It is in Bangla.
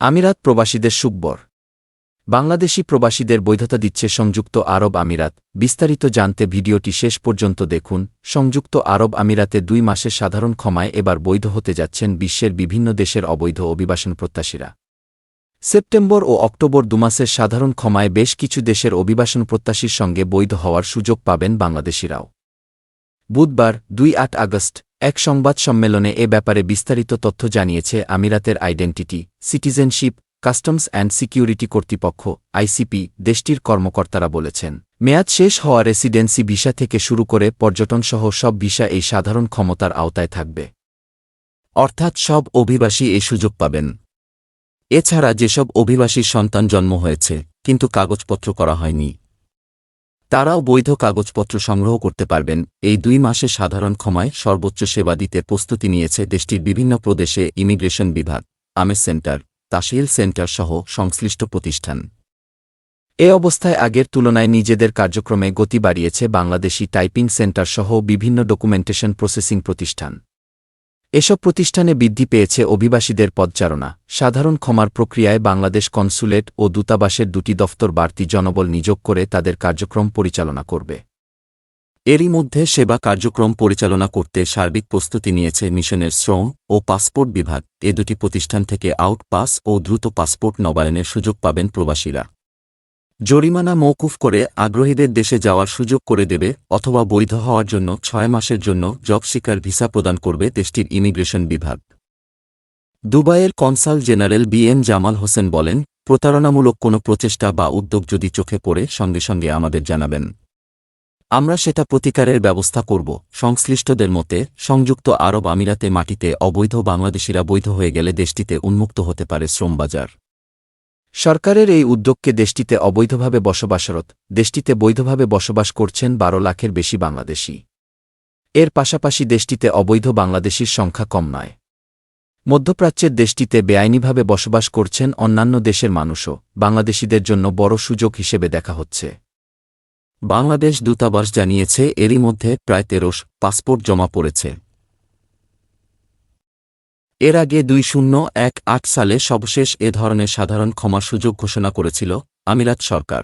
আমিরাত প্রবাসীদের সুব্বর বাংলাদেশি প্রবাসীদের বৈধতা দিচ্ছে সংযুক্ত আরব আমিরাত। বিস্তারিত জানতে ভিডিওটি শেষ পর্যন্ত দেখুন। সংযুক্ত আরব আমিরাতে দুই মাসের সাধারণ ক্ষমায় এবার বৈধ হতে যাচ্ছেন বিশ্বের বিভিন্ন দেশের অবৈধ অভিবাসন প্রত্যাশীরা। সেপ্টেম্বর ও অক্টোবর দুমাসের সাধারণ ক্ষমায় বেশ কিছু দেশের অভিবাসন প্রত্যাশীর সঙ্গে বৈধ হওয়ার সুযোগ পাবেন বাংলাদেশিরাও। বুধবার, দুই আট আগস্ট, এক সংবাদ সম্মেলনে এ ব্যাপারে বিস্তারিত তথ্য জানিয়েছে আমিরাতের identity, citizenship, customs and security কর্তৃপক্ষ, আইসিপি, দেশটির কর্মকর্তারা বলেছেন। মেয়াদ শেষ হওয়া রেসিডেন্সি ভিসা থেকে শুরু করে পর্যটনসহ সব ভিসা এই সাধারণ ক্ষমতার আওতায় থাকবে। অর্থাৎ সব অভিবাসী এই সুযোগ পাবেন। এছাড়া যেসব অভিবাসীর সন্তান জন্ম হয়েছে, কিন্তু কাগজপত্র করা হয়নি। তারাও বৈধ কাগজপত্র সংগ্রহ করতে পারবেন। এই দুই মাসে সাধারণ ক্ষমায় সর্বোচ্চ সেবা দিতে প্রস্তুতি নিয়েছে দেশটির বিভিন্ন প্রদেশে ইমিগ্রেশন বিভাগ আমেজ সেন্টার তাশিল সেন্টার সহ সংশ্লিষ্ট প্রতিষ্ঠান। এ অবস্থায় আগের তুলনায় নিজেদের কার্যক্রমে গতি বাড়িয়েছে বাংলাদেশি টাইপিং সেন্টার সহ বিভিন্ন ডকুমেন্টেশন প্রসেসিং প্রতিষ্ঠান। এসব প্রতিষ্ঠানে বৃদ্ধি পেয়েছে অভিবাসীদের পদচারণা। সাধারণ ক্ষমার প্রক্রিয়ায় বাংলাদেশ কনসুলেট ও দূতাবাসের দুটি দফতর বাড়তি জনবল নিয়োগ করে তাদের কার্যক্রম পরিচালনা করবে। এরই মধ্যে সেবা কার্যক্রম পরিচালনা করতে সার্বিক প্রস্তুতি নিয়েছে মিশনের শ্রম ও পাসপোর্ট বিভাগ। এ দুটি প্রতিষ্ঠান থেকে আউট পাস ও দ্রুত পাসপোর্ট নবায়নের সুযোগ পাবেন প্রবাসীরা। জরিমানা মৌকুফ করে আগ্রহীদের দেশে যাওয়ার সুযোগ করে দেবে অথবা বৈধ হওয়ার জন্য ছয় মাসের জন্য জব শিকার ভিসা প্রদান করবে দেশটির ইমিগ্রেশন বিভাগ। দুবাইয়ের consul general B M Jamal Hossain বলেন, প্রতারণামূলক কোনো প্রচেষ্টা বা উদ্যোগ যদি চোখে পড়ে, সঙ্গে সঙ্গে আমাদের জানাবেন। আমরা সেটা প্রতিকারের ব্যবস্থা করব। সংশ্লিষ্টদের মতে, সংযুক্ত আরব আমিরাতে মাটিতে অবৈধ বাংলাদেশিরা বৈধ হয়ে গেলে দেশটিতে উন্মুক্ত হতে পারে শ্রমবাজার। সরকারের এই উদ্যোগকে দেশটিতে অবৈধভাবে বসবাসরত, দেশটিতে বৈধভাবে বসবাস করছেন বারো লাখের বেশি বাংলাদেশি। এর পাশাপাশি দেশটিতে অবৈধ বাংলাদেশির সংখ্যা কম নয়। মধ্যপ্রাচ্যের দেশটিতে বেআইনিভাবে বসবাস করছেন অন্যান্য দেশের মানুষও, বাংলাদেশিদের জন্য বড় সুযোগ হিসেবে দেখা হচ্ছে। বাংলাদেশ দূতাবাস জানিয়েছে, এরই মধ্যে প্রায় তেরোশ পাসপোর্ট জমা পড়েছে। এর আগে দুই শূন্য এক আট সালে সবশেষ এ ধরনের সাধারণ ক্ষমা সুযোগ ঘোষণা করেছিল আমিরাত সরকার।